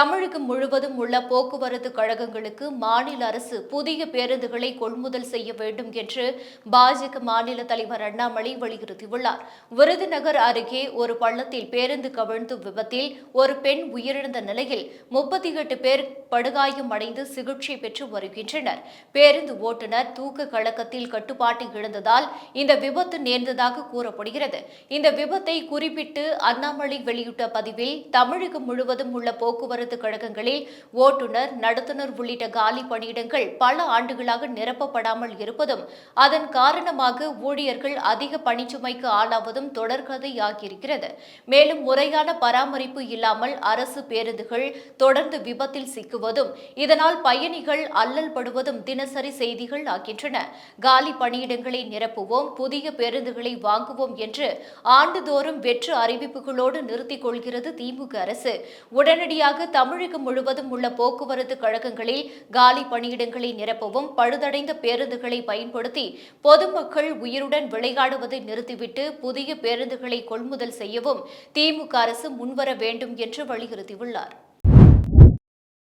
தமிழகம் முழுவதும் உள்ள போக்குவரத்து கழகங்களுக்கு மாநில அரசு புதிய பேருந்துகளை கொள்முதல் செய்ய வேண்டும் என்று பாஜக மாநில தலைவர் அண்ணாமலை வலியுறுத்தியுள்ளார். விருதுநகர் அருகே ஒரு பள்ளத்தில் பேருந்து கவிழ்ந்து விபத்தில் ஒரு பெண் உயிரிழந்த நிலையில் முப்பத்தி எட்டு பேர் படுகாயம் அடைந்து சிகிச்சை பெற்று வருகின்றனர். பேருந்து ஓட்டுநர் தூக்க கழகத்தில் கட்டுப்பாட்டை இழந்ததால் இந்த விபத்து நேர்ந்ததாக கூறப்படுகிறது. இந்த விபத்தை குறிப்பிட்டு அண்ணாமலை வெளியிட்ட பதிவில் தமிழகம் முழுவதும் உள்ள போக்குவரத்து போக்குவரத்து கழகங்களில் ஓட்டுநர் நடத்துனர் உள்ளிட்ட காலி பணியிடங்கள் பல ஆண்டுகளாக நிரப்பப்படாமல் இருப்பதும் அதன் காரணமாக ஊழியர்கள் அதிக பணிச்சுமைக்கு ஆளாவதும் தொடர்கதையாகியிருக்கிறது. மேலும் முறையான பராமரிப்பு இல்லாமல் அரசு பேருந்துகள் தொடர்ந்து விபத்தில் சிக்குவதும் இதனால் பயணிகள் அல்லல் படுவதும் தினசரி செய்திகள் ஆகின்றன காலி பணியிடங்களை நிரப்புவோம் புதிய பேருந்துகளை வாங்குவோம் என்று ஆண்டுதோறும் வெற்று அறிவிப்புகளோடு நிறுத்திக் கொள்கிறது திமுக அரசு. உடனடியாக தமிழகம் முழுவதும் உள்ள போக்குவரத்து கழகங்களில் காலி பணியிடங்களை நிரப்பவும் பழுதடைந்த பேருந்துகளை பயன்படுத்தி பொதுமக்கள் உயிருடன் விளையாடுவதை நிறுத்திவிட்டு புதிய பேருந்துகளை கொள்முதல் செய்யவும் திமுக அரசு முன்வர வேண்டும் என்று வலியுறுத்தியுள்ளார்.